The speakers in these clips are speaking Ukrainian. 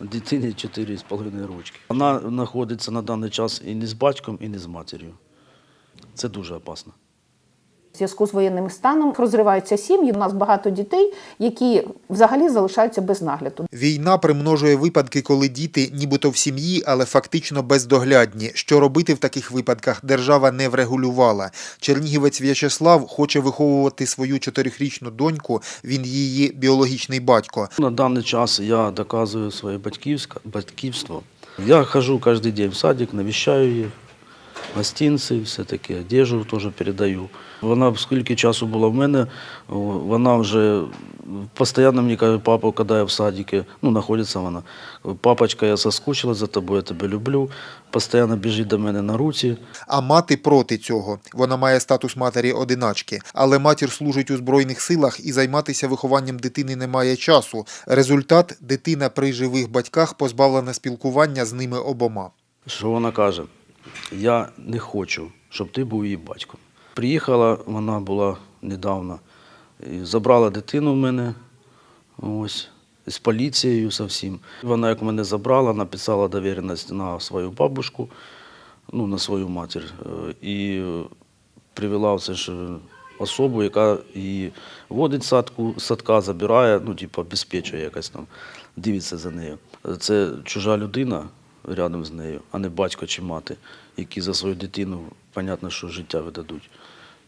Дитині 4,5 рочки. Вона знаходиться на даний час і не з батьком, і не з матір'ю. Це дуже опасно. В зв'язку з воєнним станом розриваються сім'ї. У нас багато дітей, які взагалі залишаються без нагляду. Війна примножує випадки, коли діти нібито в сім'ї, але фактично бездоглядні. Що робити в таких випадках держава не врегулювала. Чернігівець В'ячеслав хоче виховувати свою чотирьохрічну доньку, він її біологічний батько. На даний час я доказую своє батьківство. Я хожу кожен день в садик, навіщаю їх, гостинці, все таке, одежу теж передаю. Вона скільки часу була в мене, вона вже постійно мені каже, папа, коли я в садику, ну, знаходиться вона. Папочка, я соскучила за тобою, я тебе люблю. Постійно біжить до мене на руці. А мати проти цього. Вона має статус матері одиначки, але матір служить у збройних силах і займатися вихованням дитини не має часу. Результат дитина при живих батьках позбавлена спілкування з ними обома. Що вона каже? Я не хочу, щоб ти був її батьком. Приїхала, вона була недавно, і забрала дитину в мене, ось, з поліцією зовсім. Вона, як мене забрала, написала довіреність на свою бабушку, ну, на свою матір, е, і привела все ж особу, яка її водить садку, садка забирає, ну, типу, обезпечує якось там, дивиться за нею. Це чужа людина рядом з нею, а не батько чи мати, які за свою дитину, понятно, що життя видадуть.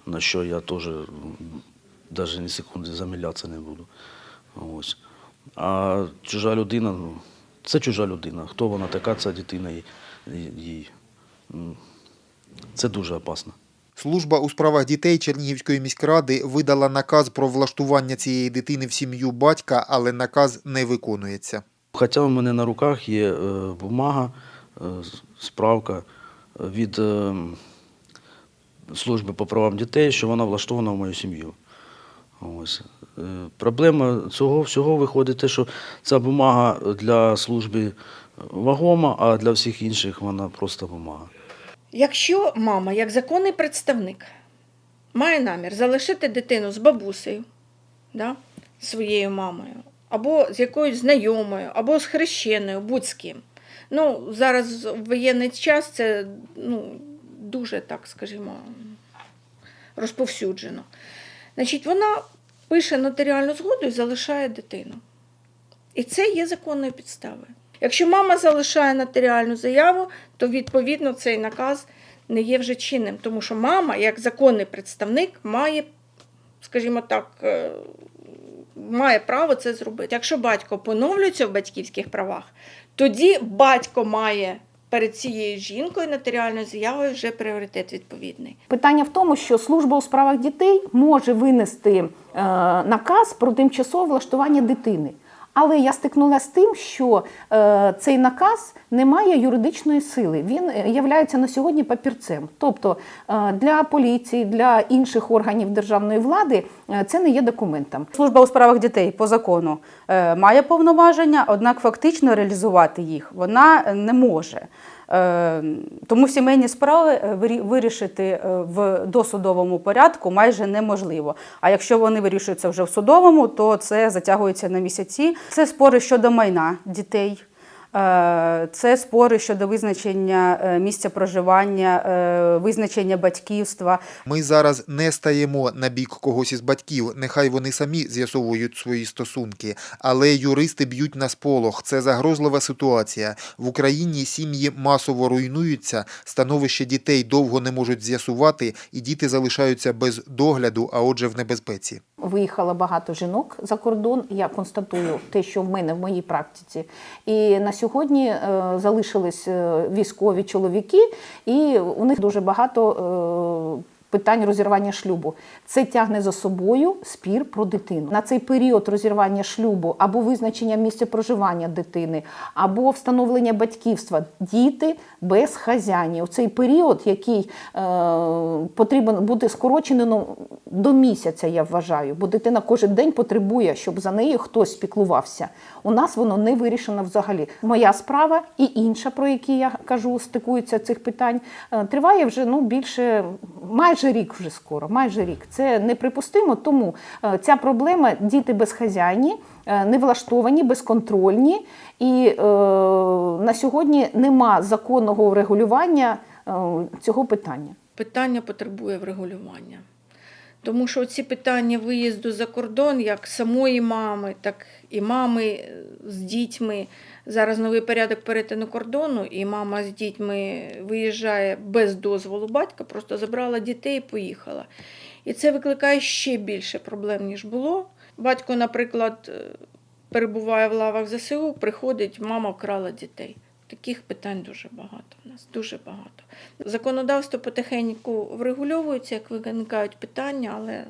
На що я теж навіть ні секунди замилятися не буду. Ось. А чужа людина, ну, це чужа людина. Хто вона така, ця дитина їй. Це дуже опасно. Служба у справах дітей Чернігівської міськради видала наказ про влаштування цієї дитини в сім'ю батька, але наказ не виконується. Хоча в мене на руках є е, бумага, е, справка від е, служби по правам дітей, що вона влаштована в мою сім'ю. Ось. Проблема цього всього виходить те, що ця бумага для служби вагома, а для всіх інших вона просто бумага. Якщо мама, як законний представник, має намір залишити дитину з бабусею, да, своєю мамою, або з якоюсь знайомою, або з хрещеною, будь з ким. Ну, зараз в воєнний час це ну, дуже, так скажімо, розповсюджено. Значить, вона пише нотаріальну згоду і залишає дитину. І це є законною підставою. Якщо мама залишає нотаріальну заяву, то відповідно цей наказ не є вже чинним, тому що мама, як законний представник, має, скажімо так, е, має право це зробити. Якщо батько поновлюється в батьківських правах, тоді батько має перед цією жінкою нотаріальною заявою вже пріоритет відповідний. Питання в тому, що служба у справах дітей може винести е, наказ про тимчасове влаштування дитини. Але я стикнулася з тим, що е, цей наказ не має юридичної сили. Він є на сьогодні папірцем. Тобто е, для поліції, для інших органів державної влади е, це не є документом. Служба у справах дітей по закону е, має повноваження, однак фактично реалізувати їх вона е, не може. Е, Тому сімейні справи е, вирі- вирішити е, в досудовому порядку майже неможливо. А якщо вони вирішуються вже в судовому, то це затягується на місяці. Це спори щодо майна дітей. Е, Це спори щодо визначення е, місця проживання, е, визначення батьківства. Ми зараз не стаємо на бік когось із батьків, нехай вони самі з'ясовують свої стосунки. Але юристи б'ють на сполох. Це загрозлива ситуація. В Україні сім'ї масово руйнуються, становище дітей довго не можуть з'ясувати, і діти залишаються без догляду, а отже в небезпеці. Виїхало багато жінок за кордон. Я констатую те, що в мене в моїй практиці. І на сьогодні е, залишились е, військові чоловіки, і у них дуже багато. Е, Питань розірвання шлюбу це тягне за собою спір про дитину. На цей період розірвання шлюбу або визначення місця проживання дитини, або встановлення батьківства діти без хазяїнів. У цей період, який е, потрібен бути скорочений ну, до місяця, я вважаю, бо дитина кожен день потребує, щоб за нею хтось піклувався. У нас воно не вирішено взагалі. Моя справа і інша, про які я кажу, стикуються цих питань, е, триває вже ну більше майже рік вже скоро, майже рік. Це неприпустимо, тому е, ця проблема діти безхазяйні, е, невлаштовані, безконтрольні, і е, на сьогодні нема законного врегулювання цього питання. питання потребує врегулювання. Тому що ці питання виїзду за кордон, як самої мами, так і мами з дітьми. Зараз новий порядок перетину кордону, і мама з дітьми виїжджає без дозволу батька, просто забрала дітей і поїхала. І це викликає ще більше проблем, ніж було. Батько, наприклад, перебуває в лавах ЗСУ, приходить, мама вкрала дітей. Таких питань дуже багато в нас, дуже багато. Законодавство потихеньку врегульовується, як виникають питання, але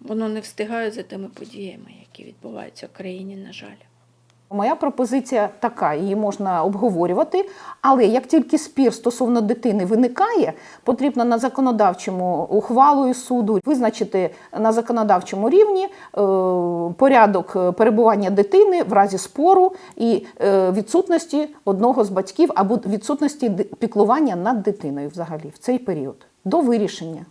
воно не встигає за тими подіями, які відбуваються в країні, на жаль. Моя пропозиція така: її можна обговорювати, але як тільки спір стосовно дитини виникає, потрібно на законодавчому ухвалою суду визначити на законодавчому рівні е, порядок перебування дитини в разі спору і е, відсутності одного з батьків або відсутності піклування над дитиною взагалі в цей період до вирішення.